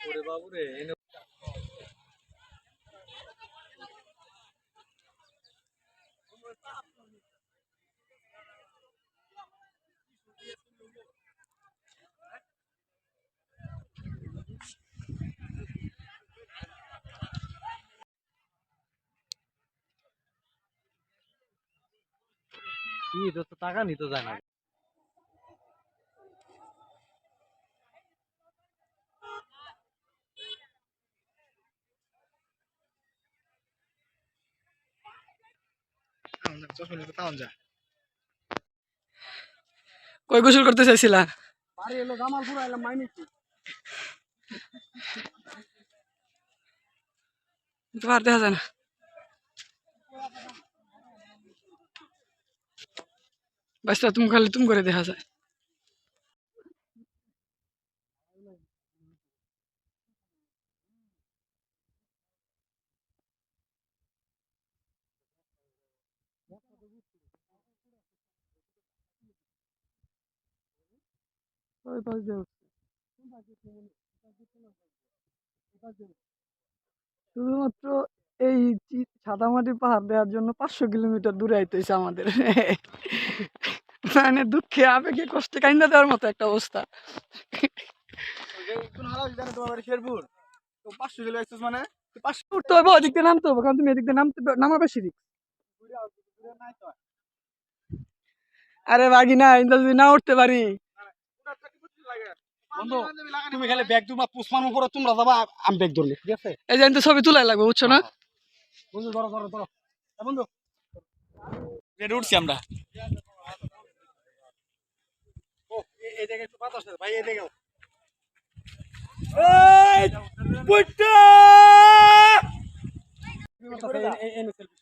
কি দোস্ত টাকা নিতে যায় না। কই গোসল করতে চাইছিলা বাড়ি এলো জামালপুর এলাম মাইনিছি তোমার দেখা যায় না বাস তুমি খালি তুমি করে দেখা যায় ওই পাশ দিয়ে উঠছে। শুধুমাত্র এই সাদামাটি পাহাড় দেওয়ার জন্য পাঁচশো কিলোমিটার দূরে আইতেছে আমাদের। মানে দুঃখে আবেগে কষ্টে কাইন্দা দেওয়ার মতো একটা অবস্থা। শেরপুর তো পাঁচশো কিলো মানে পাঁচশো উঠতে হবে ওদিক দিয়ে নামতে হবে কারণ তুমি এদিক দিয়ে নামতে আরে বাগি না ইন্দা যদি না উঠতে পারি। বন্ধু তুমি খালি ব্যাগ দুমা পুষ্পান করো তোমরা যাবা আমি ব্যাগ ধরলি ঠিক আছে? এই যে কিন্তু ছবি তুলাই লাগবে বুঝছ না? বন্ধু ধরো ধরো ধরো। বন্ধু। রেডি উঠছি আমরা। ও এই জায়গায় একটু বাতাস আছে, ভাই এই জায়গায় এই পুট্টা! এই এই এই সেলফি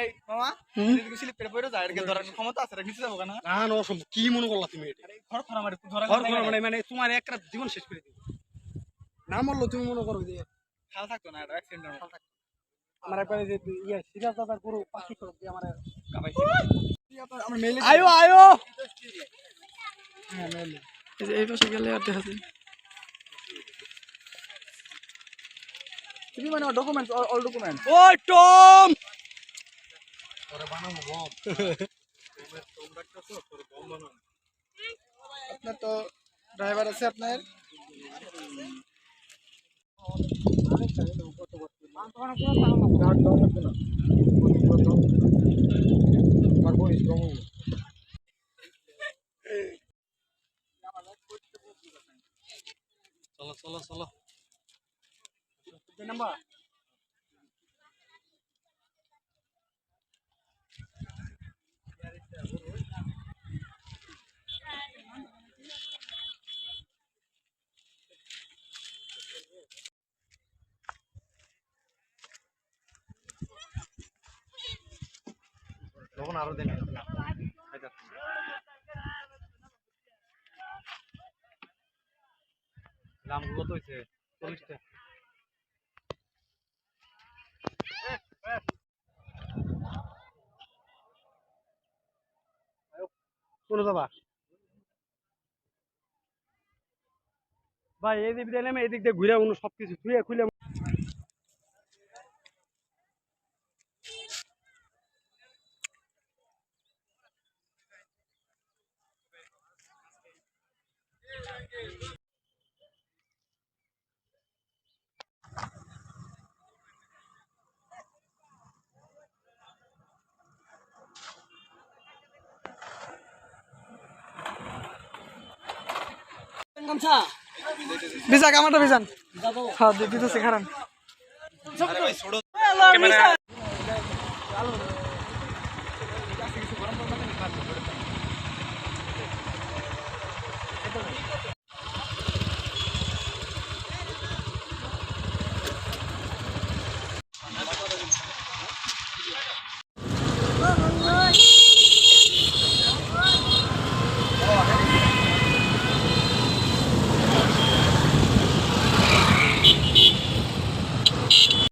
এই মামা হুম? এদিকে স্লিপ পড়ে যায় এটাকে ধরার ক্ষমতা আছে রে নিচে যাব না। না না অসম্ভব। কি মনে করলা তুমি এটা? ঘর খরা মারে ধরা ঘর খরা মানে মানে তোমার এক রাত জীবন শেষ করে দিবে। না মরলো তুমি মনে করো যে খাল থাকতো না এটা অ্যাক্সিডেন্ট খাল থাকতো। আমার একবার যে ইয়ে সিরাজ দাদার পুরো পাখি সড়ক দিয়ে আমার কাবাইছে আয়ো আয়ো! হ্যাঁ মেলে এই পাশে গেলে আর দেখা যায়। তুমি মানে ডকুমেন্টস অল ডকুমেন্টস ও টম! তোরে বানাবো বম। আপনার তো ড্রাইভার আছে আপনার? চলো চলো চলো। নাম্বার। তখন আরও দেন দাম কত হয়েছে? চল্লিশটা ভাই, এই দিক দিয়ে নেমে এই দিক দিয়ে ঘুরে অন্য সবকিছু ধুয়ে খুলে ভিজা কামাটা ভিজান। হ্যাঁ দিতেছে ক্যামেরা।